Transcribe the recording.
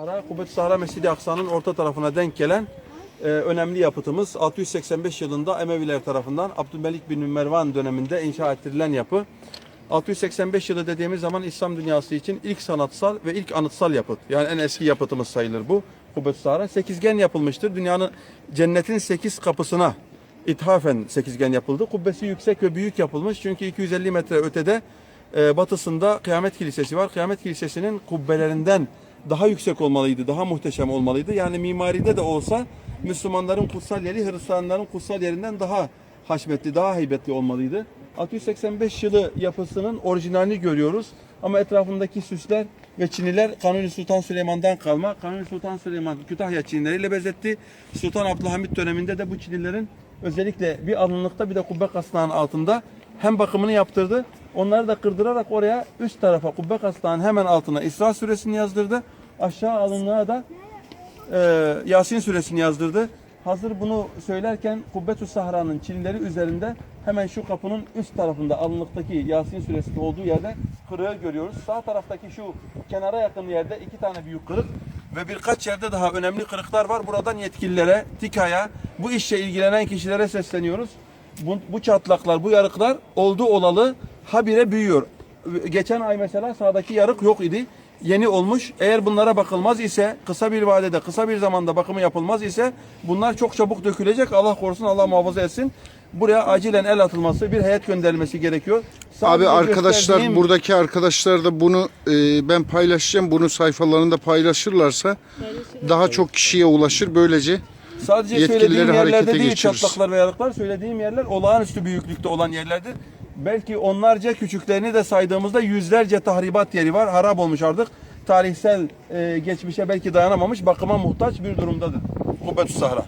Sahra, Kubbetü Sahra Mescidi Aksa'nın orta tarafına denk gelen e, önemli yapıtımız 685 yılında Emeviler tarafından Abdülmelik bin Mervan döneminde inşa ettirilen yapı. 685 yılı dediğimiz zaman İslam dünyası için ilk sanatsal ve ilk anıtsal yapıt. Yani en eski yapıtımız sayılır bu. Kubbetü Sahra sekizgen yapılmıştır. Dünyanın cennetin sekiz kapısına ithafen sekizgen yapıldı. Kubbesi yüksek ve büyük yapılmış. Çünkü 250 metre ötede e, batısında Kıyamet Kilisesi var. Kıyamet Kilisesi'nin kubbelerinden daha yüksek olmalıydı, daha muhteşem olmalıydı. Yani mimaride de olsa Müslümanların kutsal yeri Hristiyanların kutsal yerinden daha haşmetli, daha heybetli olmalıydı. 685 yılı yapısının orijinalini görüyoruz. Ama etrafındaki süsler ve çiniler Kanuni Sultan Süleyman'dan kalma. Kanuni Sultan Süleyman Kütahya çinileriyle bezetti. Sultan Abdülhamit döneminde de bu çinilerin özellikle bir alınlıkta bir de kubbe kasnağının altında hem bakımını yaptırdı. Onları da kırdırarak oraya üst tarafa kubbe kasnağının hemen altına İsra suresini yazdırdı. Aşağı alınlığa da e, Yasin suresini yazdırdı. Hazır bunu söylerken Kubbetü Sahra'nın çilleri üzerinde hemen şu kapının üst tarafında alınlıktaki Yasin suresinin olduğu yerde kırığı görüyoruz. Sağ taraftaki şu kenara yakın yerde iki tane büyük kırık ve birkaç yerde daha önemli kırıklar var. Buradan yetkililere, TİKA'ya, bu işle ilgilenen kişilere sesleniyoruz. Bu, bu çatlaklar, bu yarıklar oldu olalı habire büyüyor. Geçen ay mesela sağdaki yarık yok idi yeni olmuş. Eğer bunlara bakılmaz ise kısa bir vadede, kısa bir zamanda bakımı yapılmaz ise bunlar çok çabuk dökülecek. Allah korusun, Allah muhafaza etsin. Buraya acilen el atılması, bir heyet gönderilmesi gerekiyor. Abi Sadece arkadaşlar gösterdiğim- buradaki arkadaşlar da bunu e, ben paylaşacağım. Bunu sayfalarında paylaşırlarsa daha çok kişiye ulaşır. Böylece sadece söylediğim yerlerde değil geçiririz. çatlaklar ve yarıklar. Söylediğim yerler olağanüstü büyüklükte olan yerlerdir. Belki onlarca küçüklerini de saydığımızda yüzlerce tahribat yeri var. Harap olmuş artık. Tarihsel e, geçmişe belki dayanamamış, bakıma muhtaç bir durumdadır. Kubbetü Sahra.